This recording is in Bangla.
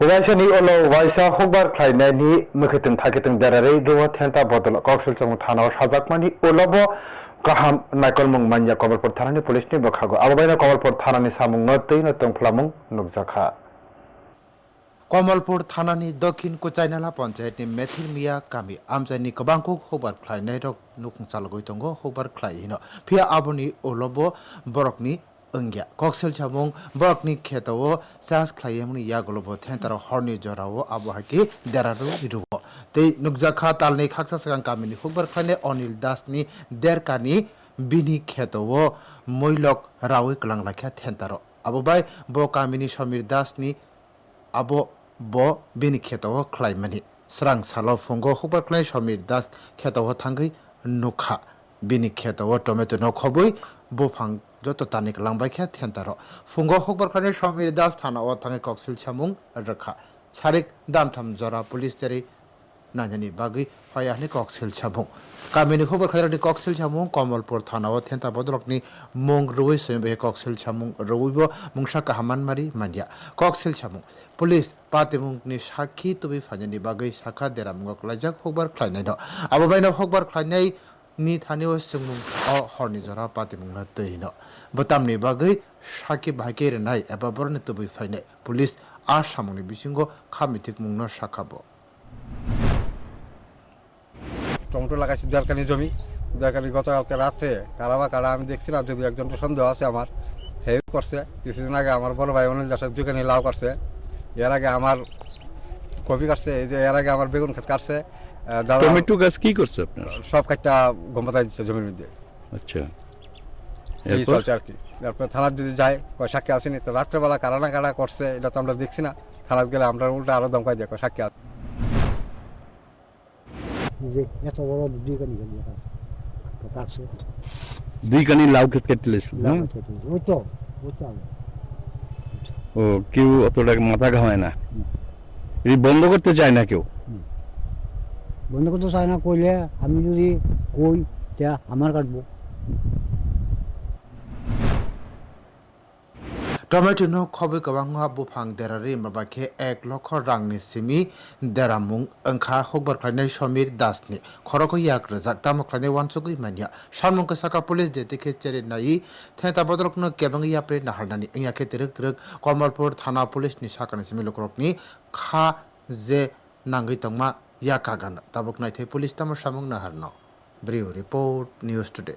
উবাইসানি ওলো উবাইসা হবার খ্লাইনাইনি মুখেতং থাকিতং দারারে রুয়া থেন্তা বদল কক্সেল চং থানাও সাজাকমানি ওলব কাহাম নাইকল মুং মাঞ্জা কবরপুর থানানি পুলিশনি বখাগো আবাবাইনা কবরপুর থানানি সামুং নতৈ নতং ফ্লামুং নুকজাখা কমলপুর থানানি দক্ষিণ কোচাইনালা পঞ্চায়েতনি মেথির মিয়া কামি আমজাইনি কবাংকু হবার খ্লাইনাই রক নুকুং চালগৈ তঙ্গ হবার খ্লাইহিন ফিয়া আবনি ওলব বরকনি ըngյա կոքսել չամոն բոկնի քետավո սաս քլայեմնի յագլոբո թենտար հորնի ջորավո աբահակի դարարու իրուո դե նուկզախա տալնի խաքսասական կամինի խոբար քանը օնիլ դասնի դերկանի বিনি খেতও মৈলক রাওই ক্লাং লাখ্যা থেন্তার আবো বাই ব কামিনী সমীর দাসনি আবো ব বিনি খেতও খ্লাইমানি স্রাং সাল ফুঙ্গ হুবার ক্লাই সমীর দাস খেতও থাঙ্গই নুখা বিনি খেতও টমেটো নখবই বফাং যত তানিক লাংবাই খেয়া থেন্তারো ফুঙ্গ হকবর খানি সমীর দাস থানা ও থাঙ্গে ককসিল ছামুং রক্ষা সারিক দামথাম জরা পুলিশ তেরি নাজানি বাগি ফায়াহনি ককসিল ছামুং কামিনি হকবর খানি কক্সিল ছামুং কমলপুর থানা ও থেন্তা বদলকনি মুং রুই সেমবে ককসিল ছামুং রুইব মুংসা কাহামানমারি মান্ডিয়া ককসিল ছামুং পুলিশ পাতিমুংনি সাক্ষী তুবি ফাজানি বাগি শাখা দেরামুঙ্গক লাইজাক হকবর খাইনাই আবাবাইন হকবর খাইনাই নি thanio singmung অ horni jora patimung la tei no batam ni bagai shaki bhage re nai eba borne tubui phaine আর সামনে বিশৃঙ্গ খামিথিক মুগ্ন শাখাবো টমেটো লাগাইছি দরকারি জমি দরকারি গতকালকে রাতে কারা বা কারা, আমি দেখছি না, যদি একজন সন্দেহ আছে আমার। হেউ করছে। কিছুদিন আগে আমার বড় ভাই অনিল দাসের দোকানে লাউ করছে। এর আগে আমার কপি কাটছে এই যে এর আগে আমার বেগুন ক্ষেত কাটছে। দাদা টমেটো গাছ কি করছে আপনার? সব কাটটা গম্পাতাই দিচ্ছে জমির মধ্যে। আচ্ছা। এই চলছে আর কি। তারপরে থানার দিদি যায় কয় সাক্ষী আসেনি তো রাত্রেবেলা কারা না কারা করছে এটা তো আমরা দেখছি না। থানার গেলে আমরা উল্টা আরও দমকাই দিয়ে কয় সাক্ষী আছে। যে এত বড় দুই কানি কাটছে। দুই কানি লাউ ক্ষেত কেটে ওই তো ওই তো ও কেউ অতটা মাথা ঘামায় না। এই বন্ধ করতে চায় না কেউ? বন্ধ করতে চায় না, কইলে আমি যদি কই, তা আমার কাটবো। টমেটো নো খবৈ গবাং বুফাং দেরারি মাবাকে এক লক্ষ রাংনি সিমি দেরামুং অংখা হকবার খাইনাই সমীর দাসনি খরক ইয়াক রেজাক তামো খাইনাই মানিয়া সামনকে সাকা পুলিশ যেদিকে চেরে নাই থেতা কেবং কেবাং ইয়াপে নাহারনানি ইয়াকে তিরক তিরক কমলপুর থানা পুলিশ নি সাকানি সিমি লোকরকনি খা জে নাঙ্গি তংমা ইয়াকাগান তাবক নাইথে পুলিশ তামো সামুং নাহারন ব্রিউ রিপোর্ট নিউজ টুডে